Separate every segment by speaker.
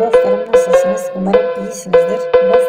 Speaker 1: Dostlarım nasılsınız? Umarım iyisinizdir. Dostlarım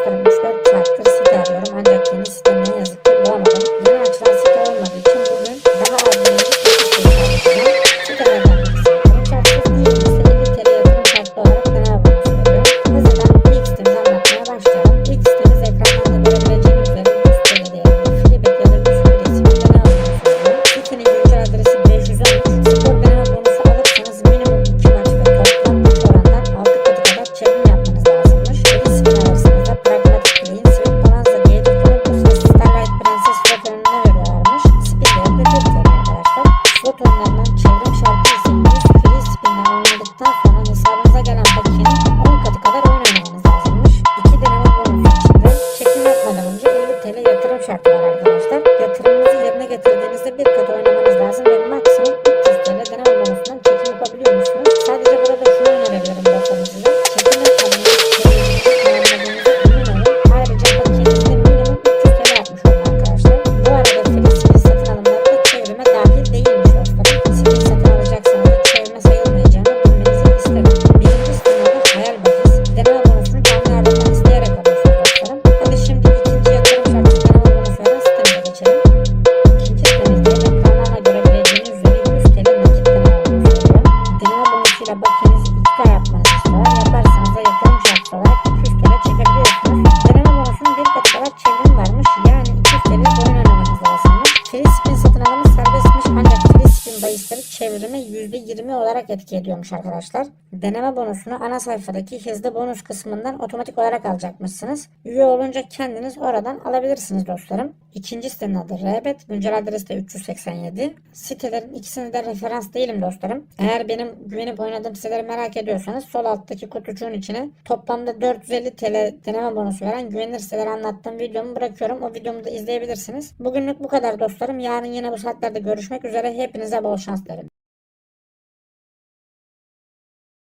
Speaker 1: Oyunlarından çevrim şartı 100 free spinle oynadıktan sonra hesabınıza gelen bakiyenin 10 katı kadar oyun oynamanız lazımmış. İki deneme bonusu içinde çekim yapmadan önce 50 TL yatırım şartı var arkadaşlar. Yatırımınızı yerine getirdiğinizde bir kat oynamanız Deneme bonusuyla bakiyenizi 2 ay yapmanızı istiyorlar. Yaparsanız da yatırım şartı olarak 200 TL çekebiliyorsunuz. Deneme bonusunun bir kat kadar çevrim varmış. Yani 200 TL oyun oynamanız lazımmış. Free spin satın alımı serbestmiş ancak free spin bahisleri çevrimi %20 olarak etki ediyormuş arkadaşlar. Deneme bonusunu ana sayfadaki hızlı bonus kısmından otomatik olarak alacakmışsınız. Üye olunca kendiniz oradan alabilirsiniz dostlarım. İkinci sitenin adı Rebet. Güncel adresi de 387. Sitelerin ikisine de referans değilim dostlarım. Eğer benim güvenip oynadığım siteleri merak ediyorsanız sol alttaki kutucuğun içine toplamda 450 TL deneme bonusu veren güvenilir siteleri anlattığım videomu bırakıyorum. O videomu da izleyebilirsiniz. Bugünlük bu kadar dostlarım. Yarın yine bu saatlerde görüşmek üzere. Hepinize bol şans dilerim.